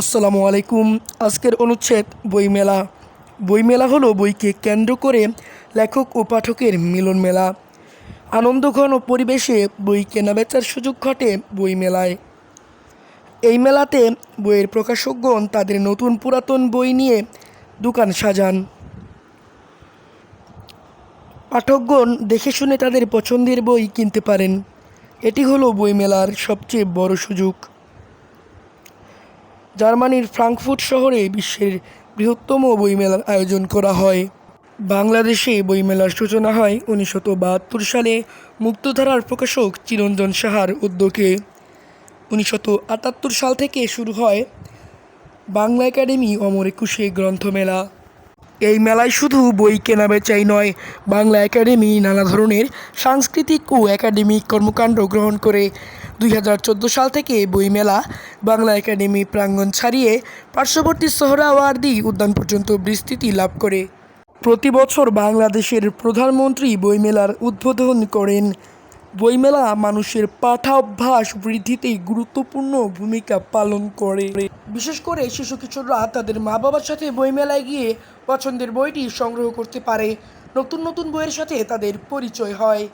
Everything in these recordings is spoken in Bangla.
আসসালামু আলাইকুম। আজকের অনুচ্ছেদ বইমেলা। বইমেলা হলো বইকে কেন্দ্র করে লেখক ও পাঠকের মিলন মেলা আনন্দঘন পরিবেশে বই কেনাবেচার সুযোগ ঘটে বইমেলায়। এই মেলাতে বইয়ের প্রকাশকগণ তাদের নতুন পুরাতন বই নিয়ে দোকান সাজান। পাঠকগণ দেখে শুনে তাদের পছন্দের বই কিনতে পারেন। এটি হলো বইমেলার সবচেয়ে বড় সুযোগ। জার্মানির ফ্রাঙ্কফুর্ট শহরে বিশ্বের বৃহত্তম বইমেলার আয়োজন করা হয়। বাংলাদেশে বইমেলার সূচনা হয় উনিশশো বাহাত্তর সালে মুক্তধারার প্রকাশক চিরঞ্জন সাহার উদ্যোগে। উনিশশো আটাত্তর সাল থেকে শুরু হয় বাংলা একাডেমি অমর একুশে গ্রন্থমেলা। এই মেলায় শুধু বই কেনা বেচাই নয়, বাংলা একাডেমি নানা ধরনের সাংস্কৃতিক ও একাডেমিক কর্মকাণ্ড গ্রহণ করে। দুই হাজার চোদ্দ সাল থেকে বইমেলা বাংলা একাডেমি প্রাঙ্গণ ছাড়িয়ে পার্শ্ববর্তী সোহরাওয়ার্দী উদ্যান পর্যন্ত বিস্তৃতি লাভ করে। প্রতি বছর বাংলাদেশের প্রধানমন্ত্রী বইমেলার উদ্বোধন করেন বইমেলা মানুষের পাঠাভ্যাস বৃদ্ধিতে গুরুত্বপূর্ণ ভূমিকা পালন করে। বিশেষ করে শিশু কিশোররা তাদের মা বাবার সাথে বইমেলায় গিয়ে পছন্দের বইটি সংগ্রহ করতে পারে। নতুন নতুন বইয়ের সাথে তাদের পরিচয় হয়।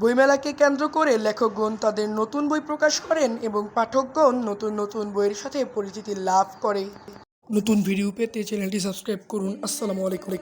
বইমেলাকে কেন্দ্র করে লেখকগণ তাদের নতুন বই প্রকাশ করেন এবং পাঠকগণ নতুন নতুন বইয়ের সাথে পরিচিতি লাভ করে। নতুন ভিডিও পেতে চ্যানেলটি সাবস্ক্রাইব করুন। আসসালামু আলাইকুম।